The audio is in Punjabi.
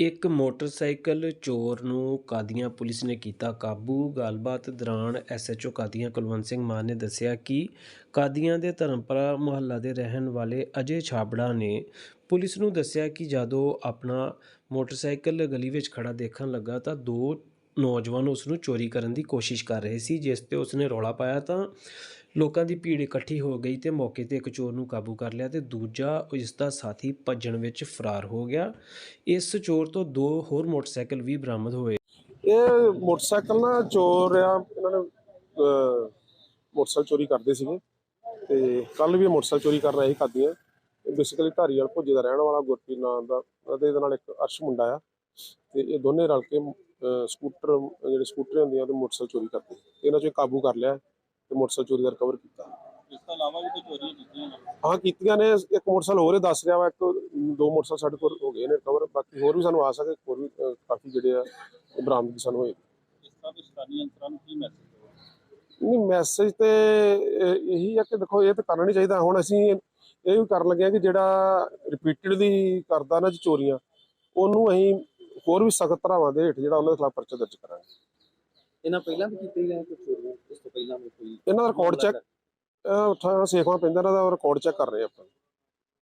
ਇੱਕ ਮੋਟਰਸਾਈਕਲ ਚੋਰ ਨੂੰ ਕਾਦੀਆਂ ਪੁਲਿਸ ਨੇ ਕੀਤਾ ਕਾਬੂ? ਗੱਲਬਾਤ ਦੌਰਾਨ ਐਸਐਚਓ ਕਾਦੀਆਂ ਕੁਲਵੰਤ ਸਿੰਘ ਮਾਨ ਨੇ ਦੱਸਿਆ ਕਿ ਕਾਦੀਆਂ ਦੇ ਧਰਮਪੁਰਾ ਮੁਹੱਲਾ ਦੇ ਰਹਿਣ ਵਾਲੇ ਅਜੇ ਛਾਬੜਾ ਨੇ ਪੁਲਿਸ ਨੂੰ ਦੱਸਿਆ ਕਿ ਜਦੋਂ ਆਪਣਾ ਮੋਟਰਸਾਈਕਲ ਗਲੀ ਵਿੱਚ ਖੜਾ ਦੇਖਣ ਲੱਗਾ ਤਾਂ ਦੋ ਨੌਜਵਾਨ ਉਸ ਨੂੰ ਚੋਰੀ ਕਰਨ ਦੀ ਕੋਸ਼ਿਸ਼ ਕਰ ਰਹੇ ਸੀ ਜਿਸ ਤੇ ਉਸਨੇ ਰੌਲਾ ਪਾਇਆ ਤਾਂ ਲੋਕਾਂ ਦੀ ਭੀੜ ਇਕੱਠੀ ਹੋ ਗਈ ਤੇ ਮੌਕੇ ਤੇ ਇੱਕ ਚੋਰ ਨੂੰ ਕਾਬੂ ਕਰ ਲਿਆ ਤੇ ਦੂਜਾ ਇਸ ਦਾ ਸਾਥੀ ਭੱਜਣ ਵਿੱਚ ਫਰਾਰ ਹੋ ਗਿਆ। ਇਸ ਚੋਰ ਤੋਂ ਦੋ ਹੋਰ ਮੋਟਰਸਾਈਕਲ ਵੀ ਬਰਾਮਦ ਹੋਏ। ਇਹ ਮੋਟਰਸਾਈਕਲ ਨਾ ਚੋਰ ਆ ਇਹਨਾਂ ਨੇ ਅਹ, ਮੋਟਰਸਾਈਕਲ ਚੋਰੀ ਕਰਦੇ ਸੀਗੇ ਤੇ ਕੱਲ ਵੀ ਇਹ ਮੋਟਰਸਾਈਕਲ ਚੋਰੀ ਕਰ ਰਹੇ ਸੀ ਕਾਦੀਆਂ ਇਹ ਬੇਸਿਕਲੀ ਧਾਰੀਵਾਲ ਭੁੱਜੇ ਦਾ ਰਹਿਣ ਵਾਲਾ ਗੁਰਪ੍ਰੀਤ ਨਾਮ ਦਾ ਅਤੇ ਇਹਦੇ ਨਾਲ ਇੱਕ ਅਰਸ਼ ਮੁੰਡਾ ਆ ਤੇ ਇਹ ਦੋਨੇ ਰਲ ਕੇ ਸਕੂਟਰ ਜਿਹੜੇ ਸਕੂਟਰ ਹੁੰਦੀਆਂ ਤੇ ਮੋਟਰਸਾਈਕਲ ਚੋਰੀ ਕਰਦੇ। ਸੀ। ਇਹਨਾਂ ਚੋਂ ਕਾਬੂ ਕਰ ਲਿਆ ਤੇ ਮੋਟਰਸਾਈਕਲ ਚੋਰੀ ਦਾ ਰਿਕਵਰ ਕੀਤਾ। ਇਸ ਤੋਂ ਇਲਾਵਾ ਵੀ ਕੋਈ ਚੋਰੀਆਂ ਕੀਤੀਆਂ ਨੇ? ਹਾਂ ਕੀਤੀਆਂ ਨੇ। ਇੱਕ ਮੋਟਰਸਾਈਕਲ ਹੋਰ ਇਹ ਦੱਸ ਰਿਹਾ ਵਾ ਇੱਕ ਦੋ ਮੋਟਰਸਾਈਕਲ ਸਾਡੇ ਕੋਲ ਹੋ ਗਏ ਨੇ ਰਿਕਵਰ ਬਾਕੀ ਹੋਰ ਵੀ ਸਾਨੂੰ ਆ ਸਕੇ ਹੋਰ ਵੀ ਕਾਫੀ ਜਿਹੜੇ ਆ ਉਹ ਬਰਾਮਦਗੀ ਸਾਨੂੰ ਹੋਏ। ਇਸ ਤਰ੍ਹਾਂ ਦੇ ਸ਼ਰਾਨੀ ਅੰਤਰਾਂ ਨੂੰ ਕੀ ਮੈਸੇਜ ਨਹੀਂ ਮੈਸੇਜ ਤੇ ਇਹ- ਇਹੀ ਆ ਕਿ ਦੇਖੋ ਇਹ ਤਾਂ ਕਰਨਾ ਨਹੀਂ ਚਾਹੀਦਾ। ਹੁਣ ਅਸੀਂ ਇਹ ਵੀ ਕਰਨ ਲੱਗੇ ਆ ਕਿ ਜਿਹੜਾ ਰਿਪੀਟਡਲੀ ਕਰਦਾ ਨਾ ਜੀ ਚੋਰੀਆਂ ਉਹਨੂੰ ਅਸੀਂ ਹੋਰ ਵੀ ਸਖਤ ਧਾਰਾਵਾਂ ਦੇ ਹੇਠ ਜਿਹੜਾ ਉਹਨਾਂ ਦੇ ਖਿਲਾਫ ਪਰਚਾ ਦਰਜ ਕਰਾਂਗੇ। ਇਹਨਾਂ ਪਹਿਲਾਂ ਵੀ ਕੀਤੀਆਂ ਗਈਆਂ ਕੁਝ ਚੋਰੀਆਂ ਇਸ ਤੋਂ ਪਹਿਲਾਂ ਵੀ ਕੋਈ ਇਹਨਾਂ ਦਾ ਰਿਕਾਰਡ ਚੈੱਕ ਥਾਣਾ ਸੇਖਵਾ ਪੈਂਦਾ ਇਹਨਾਂ ਦਾ ਰਿਕਾਰਡ ਚੈੱਕ ਕਰ ਰਹੇ ਆਪਾਂ।